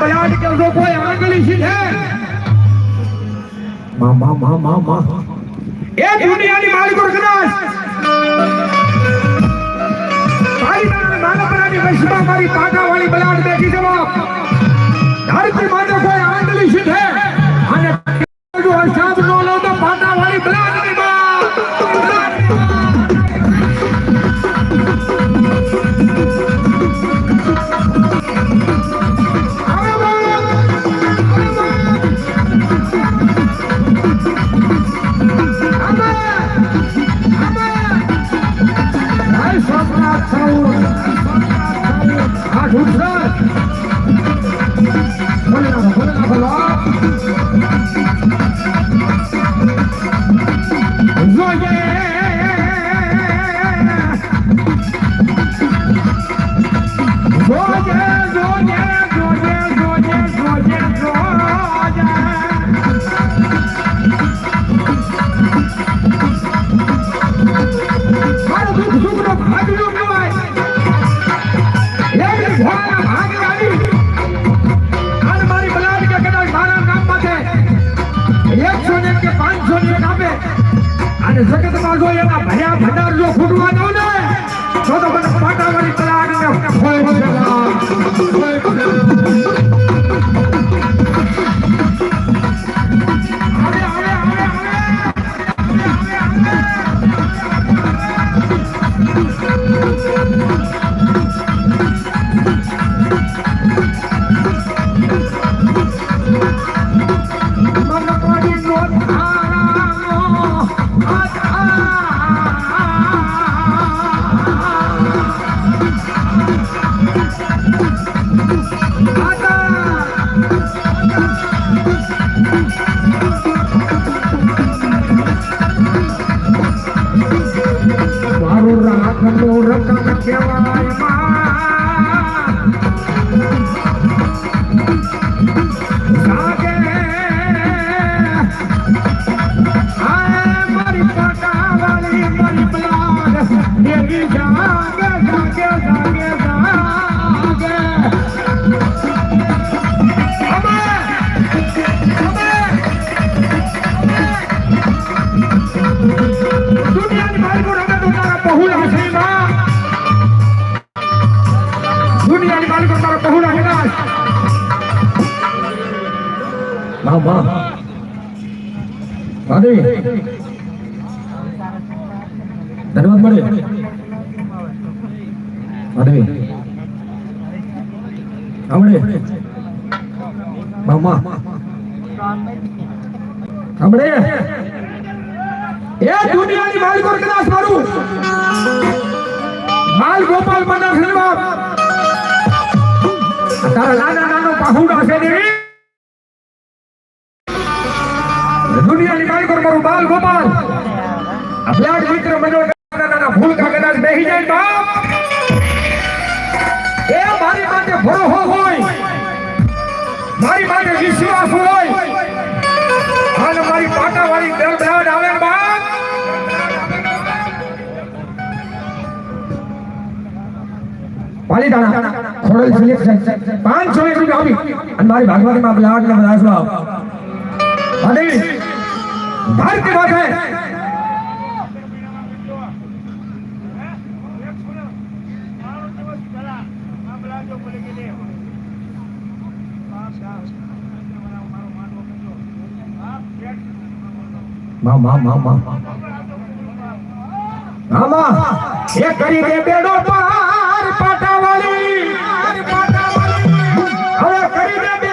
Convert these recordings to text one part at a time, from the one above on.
બલાડ કે જો કોઈ આંગળી સીધે મા મા મા મા મા. એ દુનિયાની માલિકો કદાચ મારી નાના નાનપણાની વૈશ્વા મારી પાટાવાળી બલાડ બેઠી બાપ. ધરતી માથે અને જગતમાં જો એના ભયા ભંડાર જો ફૂટવા દો ને, તો તો મને પાટાવાળી બલાદ ને ફોઈ છે. মায় মা પહોળા વિનાશમાં માં માધવી ધન્યવાદ મળે. માધવી સાંભળે માં માં એ દુનિયાની માલિકો કદાચ મારું. માલ ગોપાલ મને ખરીદવા તારા નાના નાનો પાહુડા છે દેવી. દુનિયાની માલિકો મારું બાલ ગોપાલ આ બ્લાડ મિત્ર મને નાના નાના ભૂલકા કદાચ બેહી જાય બાપ ખોડલ સિલેક્શન પાંચસો એક રૂપિયા આવી અને મારી ભાગવતી માં બ્લાડ ને બધા આવ માદેવી ભારતી માથે માં માં માં માં આમાં એ કરી દે બેડો પાર પાટાવાળી હવે કરી દે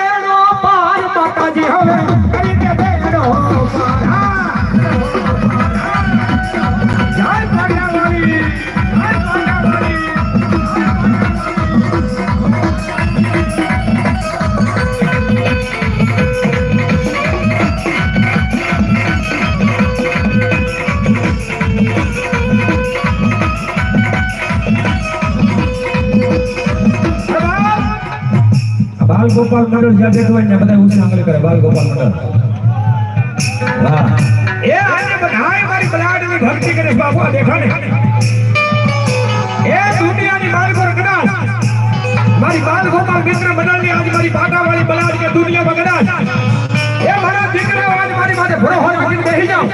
બાલ ગોપાલ મંડળ જ્યાં બેઠું હોય બધા ઉછી આંગળે કરે, બાલ ગોપાલ મંડળ. વાહ એ આને બધાય મારી બલાડની ભક્તિ કરે બાપુ દેખો ને એ દુનિયાની માલિકો કદાચ મારી બાલ ગોપાલ મિત્ર મંડળની આજ મારી પાટાવાળી દુનિયામાં કદાચ એ મારા દીકરા આજ મારી માથે ભરો હોય મૂકીને બેસી જાઓ.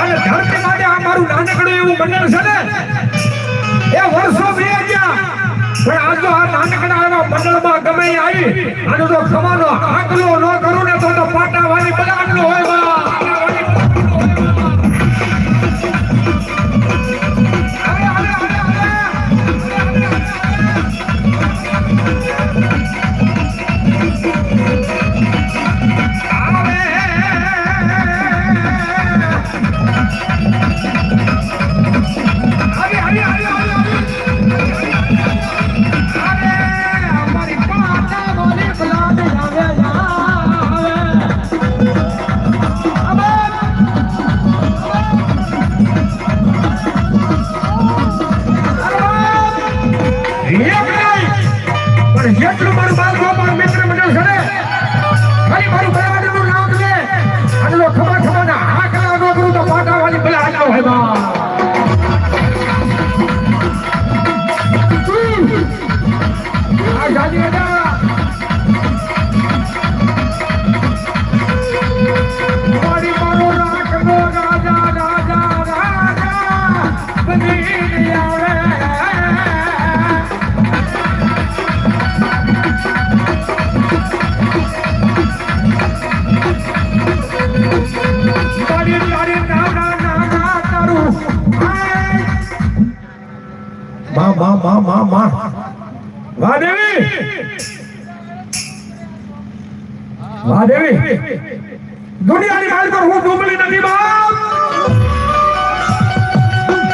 અને ધરતી માટે આ મારું નાનકડું એવું મંડળ છે ને, એ વર્ષો બે ગયા, પણ આજ તો આ નાનકડા ભાષણમાં ગમે આવી. અને જો સમાનો આકલો ન કરું ને તો પાટા વાળી બરાબર હોય બરાબર મારી મારી મા, માં માં. મા વાહ દેવી વાહ દેવી દુનિયાની માલ પર હું ડૂબલી નથી, બાપ!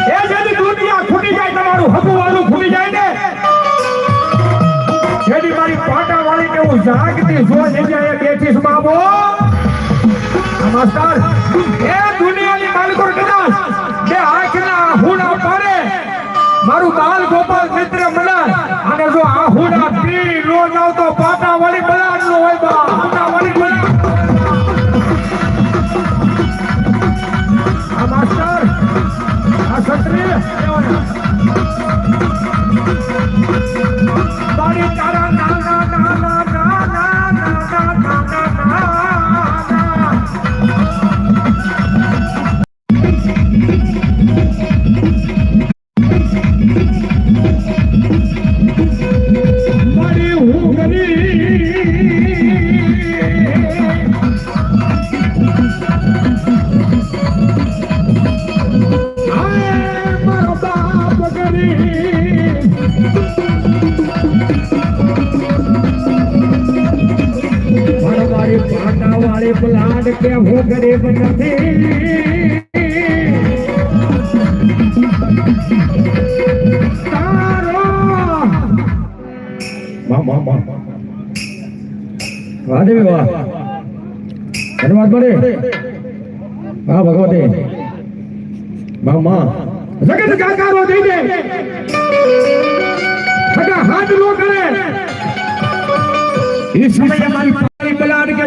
એ જેની દુનિયા ખૂટી જાય, તમારું હકુ વાળું ખૂટી જાય ને. જેની મારી પાટા વાળી કે હું જાગતી જો જગ્યાએ બેઠીશ બાબો નમસ્કાર એ દુનિયાની માલિકો કદાચ બે આંખના પાડે મારું બાલ ગોપાલ મિત્ર મંડળ અને જો આ હુડા પી નો જાવ તો વાહ દેવી વાહ. ધન્યવાદ મળે વાહ, ભગવતે. વાહમાં જગત કાકારો દઈ દે. સગા હાથ નો કરે. સમયે મારી પાણી બલાડ કે